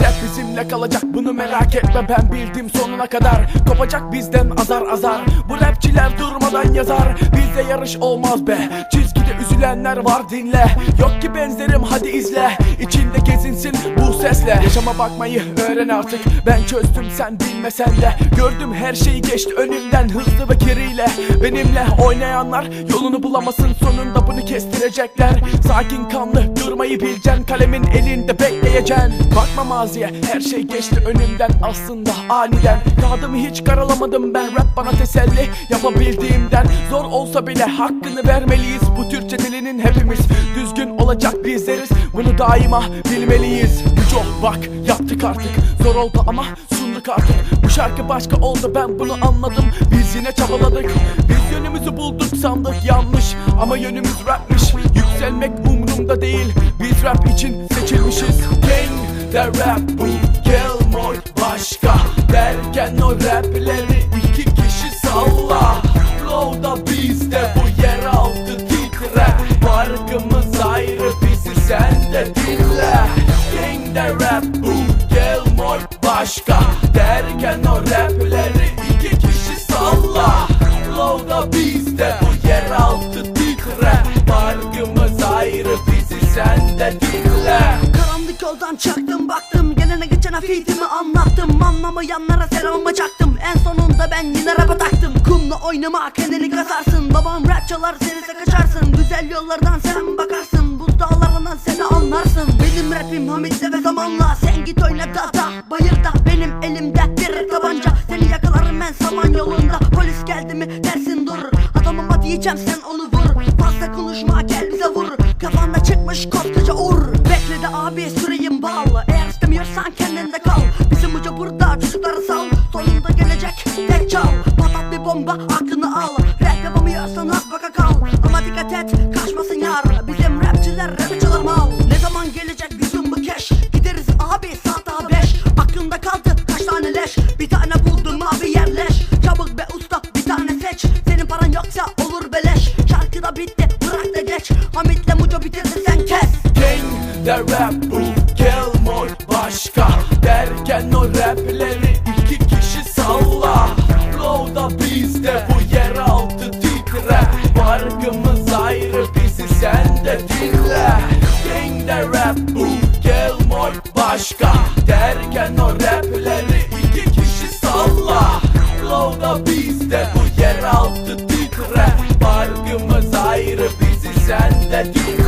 Rap bizimle kalacak bunu merak etme. Ben bildim sonuna kadar. Kopacak bizden azar azar. Bu rapçiler durmadan yazar. Bizde yarış olmaz be. Çizgide üzülenler var dinle. Yok ki benzerim hadi izle bu sesle. Yaşama bakmayı öğren artık. Ben çözdüm sen bilmesen de. Gördüm her şeyi geçti önümden. Hızlı ve kiriyle Benimle oynayanlar yolunu bulamasın. Sonunda bunu kestirecekler. Sakin kanlı durmayı bileceksin Kalemin elinde bekleyeceksin Bakma maziye her şey geçti önümden. Aslında aniden. Kağıdımı hiç karalamadım ben. Rap bana teselli yapabildiğimden. Zor olsa bile hakkını vermeliyiz. Bu Türkçe dilinin hepimiz düzgün olacak bizleriz. Bunu daima bilmeliyiz Müco bak yaptık artık. Zor oldu ama sunduk artık. Bu şarkı başka oldu ben bunu anladım. Biz yine çabaladık. Biz yönümüzü bulduk sandık yanlış. Ama yönümüz rapmiş Yükselmek umurumda değil. Biz rap için seçilmişiz. Gang de rap bu rap. Bu Gelmoy başka. Derken o rapleri iki kişi salla. Flow'da bizde bu yer altı titre. Farkımız ayrı bizi sen de dinle. Karanlık yoldan çıktım baktım. Gelene geçene fitimi anlattım. Anlamayanlara selamımı çaktım. En sonunda ben yine rap'a taktım. Kumla oynama kendini kazarsın Babam rap çalar seni kaçarsın. Güzel yollardan sen bakarsın. Bu dağlarından seni anlarsın Benim rapim Hamit'le ve zamanla. Sen git oyna dağda bayırda. Benim elimde bir tabanca. Seni yakalarım ben saman yolunda. Polis geldi mi dersin dur. Adamıma diyeceğim sen onu vur. Fazla konuşma gel bize vur. Kafanda çıkmış koskoca ur Bekle de abi süreyim bal. Eğer istemiyorsan kendinde kal. Bizim uca burada çocukları sal. Sonunda gelecek tek çal. Patat bir bomba aklını al. Rap yapamıyorsan az baka kal. Ama dikkat et de rap bu Gelmoy başka. Derken o rapleri iki kişi salla. Flow'da bizde bu yer altı titre. Farkımız ayrı bizi sen de dinle. Gang de rap bu Gelmoy başka. Derken o rapleri iki kişi salla. Flow'da bizde bu yer altı titre. Farkımız ayrı bizi sen de dinle